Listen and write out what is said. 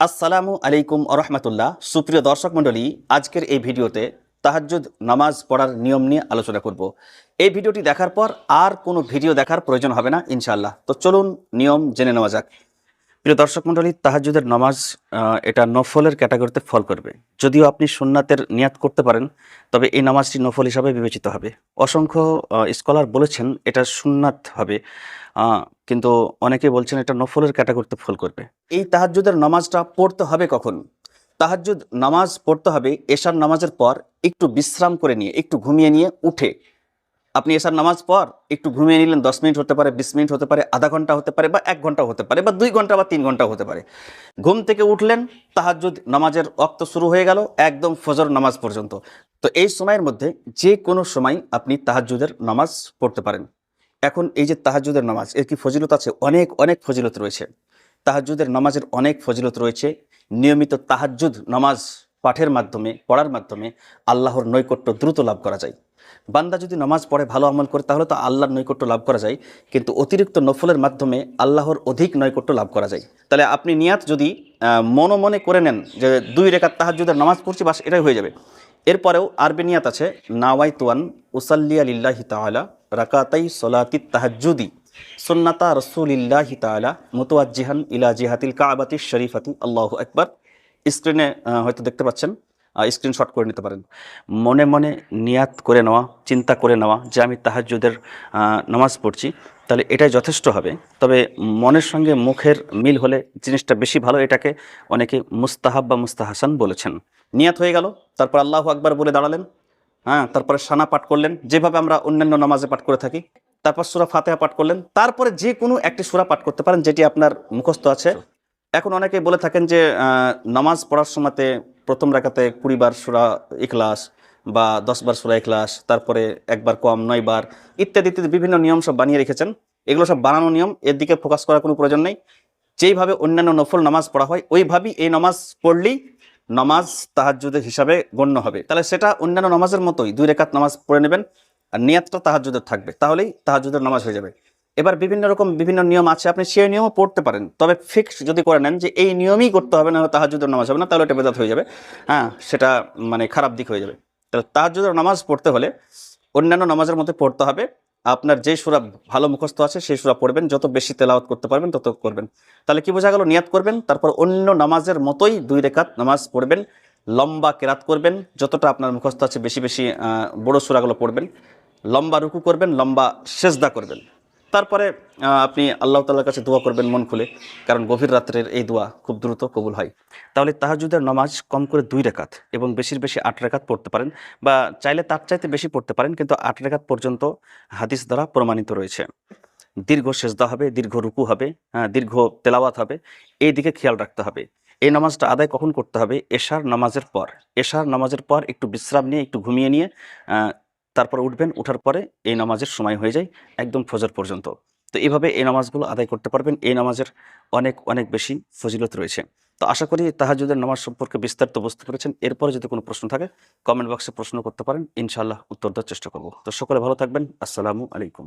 আসসালামু আলাইকুম আরহামতুল্লাহ সুপ্রিয় দর্শক মণ্ডলী, আজকের এই ভিডিওতে তাহাজ্জুদ নামাজ পড়ার নিয়ম নিয়ে আলোচনা করব। এই ভিডিওটি দেখার পর আর কোনো ভিডিও দেখার প্রয়োজন হবে না, ইনশাআল্লাহ। তো চলুন নিয়ম জেনে নেওয়া যাক। প্রিয় দর্শক মণ্ডলী, তাহাজ্জুদের নামাজ এটা নফলের ক্যাটাগরিতে ফল করবে। যদিও আপনি সুন্নাতের নিয়াত করতে পারেন, তবে এই নামাজটি নফল হিসাবে বিবেচিত হবে। অসংখ্য স্কলার বলেছেন এটা সুন্নাত হবে। কিন্তু অনেকে বলছেন এটা নফলের ক্যাটাগরিতে ফল করবে। এই তাহাজ্জুদের নামাজটা পড়তে হবে কখন? তাহাজ্জুদ নামাজ পড়তে হবে এশার নামাজের পর একটু বিশ্রাম করে নিয়ে, একটু ঘুমিয়ে নিয়ে উঠে। আপনি এশার নামাজ পর একটু ঘুমিয়ে নিলেন, দশ মিনিট হতে পারে, বিশ মিনিট হতে পারে, আধা ঘণ্টা হতে পারে বা এক ঘণ্টা হতে পারে বা দুই ঘণ্টা বা তিন ঘণ্টা হতে পারে। ঘুম থেকে উঠলেন, তাহাজ্জুদ নামাজের অক্ত শুরু হয়ে গেল, একদম ফজর নামাজ পর্যন্ত। তো এই সময়ের মধ্যে যে কোনো সময় আপনি তাহাজ্জুদের নামাজ পড়তে পারেন। এখন এই যে তাহাজ্জুদের নামাজ, এর কি ফজিলত আছে? অনেক অনেক ফজিলত রয়েছে। তাহাজ্জুদের নামাজের অনেক ফজিলত রয়েছে। নিয়মিত তাহাজ্জুদ নামাজ পাঠের মাধ্যমে, পড়ার মাধ্যমে আল্লাহর নৈকট্য দ্রুত লাভ করা যায়। বান্দা যদি নামাজ পড়ে, ভালো আমল করে, তাহলে তো আল্লাহর নৈকট্য লাভ করা যায়। কিন্তু অতিরিক্ত নফলের মাধ্যমে আল্লাহর অধিক নৈকট্য লাভ করা যায়। তাহলে আপনি নিয়াত যদি মনো মনে করে নেন যে দুই রেখাত তাহাজ্জুদের নামাজ পড়ছি, বাস এটাই হয়ে যাবে। এরপরেও আরবি নিয়াত আছে নাওয়াই তুয়ান উসাল্লিয়া লিল্লাহি তাআলা রাকাতাই সলাতি তাহাজ্জুদি সুন্নাতা রসুলিল্লাহি তাআলা মুতওয়াজ্জিহান ইলা জিহাতিল কাবাতি শরীফাতি। আল্লাহু একবার স্ক্রিনে হয়তো দেখতে পাচ্ছেন স্ক্রিনশট করে নিতে পারেন। মনে মনে নিয়াত করে নেওয়া চিন্তা করে নেওয়া যে আমি তাহাজ্জুদের আহ, নামাজ পড়ছি তাহলে এটাই যথেষ্ট হবে। তবে মনের সঙ্গে মুখের মিল হলে জিনিসটা বেশি ভালো এটাকে অনেকে মুস্তাহাব বা মুস্তাহাসান বলেছেন। নিয়াত হয়ে গেল তারপর আল্লাহ আকবার বলে দাঁড়ালেন। হ্যাঁ তারপরে সানা পাঠ করলেন, যেভাবে আমরা অন্যান্য নামাজে পাঠ করে থাকি। তারপর সুরা ফাতেহা পাঠ করলেন। তারপরে যে কোনো একটি সুরা পাঠ করতে পারেন, যেটি আপনার মুখস্থ আছে। এখন অনেকে বলে থাকেন যে নামাজ পড়ার সময়তে প্রথম রাখাতে কুড়ি বার সুরা ইখলাস বা দশ বার সুরা ইখলাস, তারপরে একবার কম নয় বার ইত্যাদি ইত্যাদি বিভিন্ন নিয়ম সব বানিয়ে রেখেছেন। এগুলো সব বানানো নিয়ম, এর দিকে ফোকাস করার কোনো প্রয়োজন নেই। যেইভাবে অন্যান্য নফল নামাজ পড়া হয়, ওইভাবেই এই নামাজ পড়লেই নামাজ তাহাজ্জুদের হিসাবে গণ্য হবে। তাহলে সেটা অন্যান্য নামাজের মতোই দুই রেখাত নামাজ পড়ে নেবেন আর নিয়াতটা তাহাজ্জুদের থাকবে। তাহলেই তাহাজ্জুদের নামাজ হয়ে যাবে। এবার বিভিন্ন রকম বিভিন্ন নিয়ম আছে, আপনি সেই নিয়মও পড়তে পারেন। তবে ফিক্সড যদি করে নেন যে এই নিয়মই করতে হবে না তাহাজুদের নামাজ হবে না, তাহলে এটা বেদাত হয়ে যাবে। হ্যাঁ সেটা মানে খারাপ দিক হয়ে যাবে। তাহলে তাহাজুদের নামাজ পড়তে হলে অন্যান্য নামাজের মধ্যে পড়তে হবে। আপনার যে সুরা ভালো মুখস্থ আছে, সেই সুরা পড়বেন। যত বেশি তেলাওয়াত করতে পারবেন, তত করবেন। তাহলে কি বোঝা গেল? নিয়াত করবেন, তারপর অন্য নামাজের মতোই দুই রেখাত নামাজ পড়বেন, লম্বা কেরাত করবেন, যতটা আপনার মুখস্থ আছে, বেশি বেশি বড় সুরাগুলো পড়বেন। লম্বা রুকু করবেন, লম্বা সেজদা করবেন। তারপরে আপনি আল্লাহ তাল্লার কাছে দোয়া করবেন মন খুলে কারণ গভীর রাত্রের এই দোয়া খুব দ্রুত কবুল হয়। তাহলে তাহাজুদের নামাজ কম করে দুই রেখাত এবং বেশির বেশি আট রেখাত পড়তে পারেন বা চাইলে তার চাইতে বেশি পড়তে পারেন কিন্তু আট রেখাত পর্যন্ত হাদিস দ্বারা প্রমাণিত রয়েছে। দীর্ঘ সেজদা হবে দীর্ঘ রুকু হবে হ্যাঁ, দীর্ঘ তেলাওয়াত হবে এই দিকে খেয়াল রাখতে হবে। এই নামাজটা আদায় কখন করতে হবে? এশার নামাজের পর। এশার নামাজের পর একটু বিশ্রাম নিয়ে একটু ঘুমিয়ে নিয়ে তারপর উঠবেন, উঠার পরে এই নামাজের সময় হয়ে যায় একদম ফজর পর্যন্ত। তো এইভাবে এই নামাজগুলো আদায় করতে পারবেন। এই নামাজের অনেক অনেক বেশি ফজিলত রয়েছে। তো আশা করি তাহাজুদের নামাজ সম্পর্কে বিস্তারিত বুঝতে পেরেছেন এরপরে যদি কোনো প্রশ্ন থাকে কমেন্ট বক্সে প্রশ্ন করতে পারেন। ইনশাআল্লাহ উত্তর দেওয়ার চেষ্টা করব। তো সকলে ভালো থাকবেন। আসসালামু আলাইকুম।